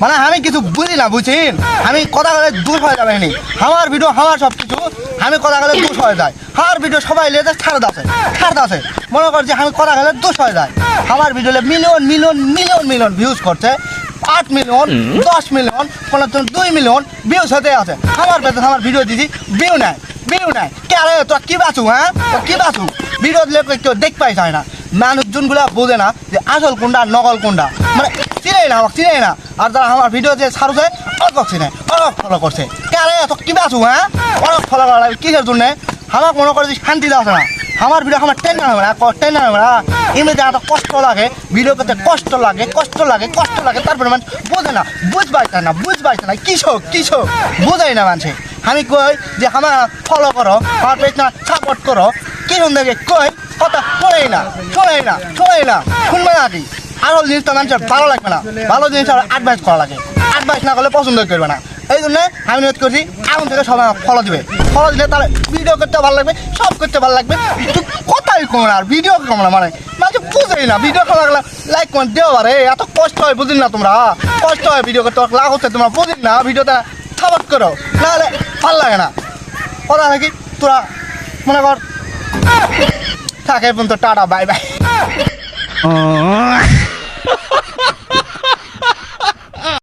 মানে আমি কিছু বুঝি না বুঝছেন আমি কথা বলে দূর হয়ে যাবে নি। আমার ভিডিও আমার সব কিছু আমি কথা বলে দোষ হয়ে যায়। আমার ভিডিও সবাই লেতে ছাড় আছে ছাড় আছে মনে কর যে আমি কথা বলে দোষ হয়ে যায়। আমার video million million million million views করছে। আট মিলিয়ন দশ মিলিয়ন কোনো দুই মিলিয়ন ভিউজ হতে আছে। আমার বেতন আমার ভিডিও দিদি ভিউ নাই ভিউ নাই। কে আরে তোরা কি বাঁচু হ্যাঁ? তোরা কি বাঁচু ভিডিও দিলে কেউ দেখ পাই যায় না। মানুষজনগুলা বোঝে না যে আসল কোনটা নকল কোনটা। মানে চিনেই না, আমাকে চিনেই না। আর যারা আমার ভিডিও যে ছাড়ছে অল্প চিনে অল্প ফলো করছে। কে আরে তো কি বাঁচু হ্যাঁ? অল্প ফলো করা লাগে কিসের জন্য? আমাকে মনে করে শান্তি দেওয়া না। আমার ভিডিও আমার টেনশন হবে না টেনশন হবে না এমনিতে এত কষ্ট লাগে ভিডিও করতে কষ্ট লাগে কষ্ট লাগে কষ্ট লাগে, তারপরে মানুষ বোঝে না, বুঝবাই না বুঝবাই না। কিসব কিসব বোঝাই না মানুষে। আমি কই যে আমার ফলো করো, আমার পেজ সাপোর্ট করো। কি দেখে কই, কথা শোনেই না না না। শুনবে না কি? আসল জিনিসটা মানুষের ভালো লাগবে না। ভালো জিনিস অ্যাডভাইস করা লাগে। অ্যাডভাইস না করলে পছন্দ করবে না। এই জন্য আমি নিয়োগ করছি এখন থেকে সবাই ফলো দিবে। ফলো দিলে তাহলে ভিডিও করতে ভালো লাগবে, সব করতে ভালো লাগবে। কথাই কম না আর ভিডিও কম না মানে। মানে বুঝেই না ভিডিও করা লাগলে লাইক কমেন্ট দেওয়া পারে এত কষ্ট হয় বুঝিন না তোমরা। কষ্ট হয় ভিডিও করতে লাভ হচ্ছে তোমরা বুঝিন না। ভিডিওটা সাপোর্ট করো। নাহলে ভালো লাগে না। কথা নাকি? তোরা মনে কর। থাকে পর্যন্ত, টাটা বাই বাই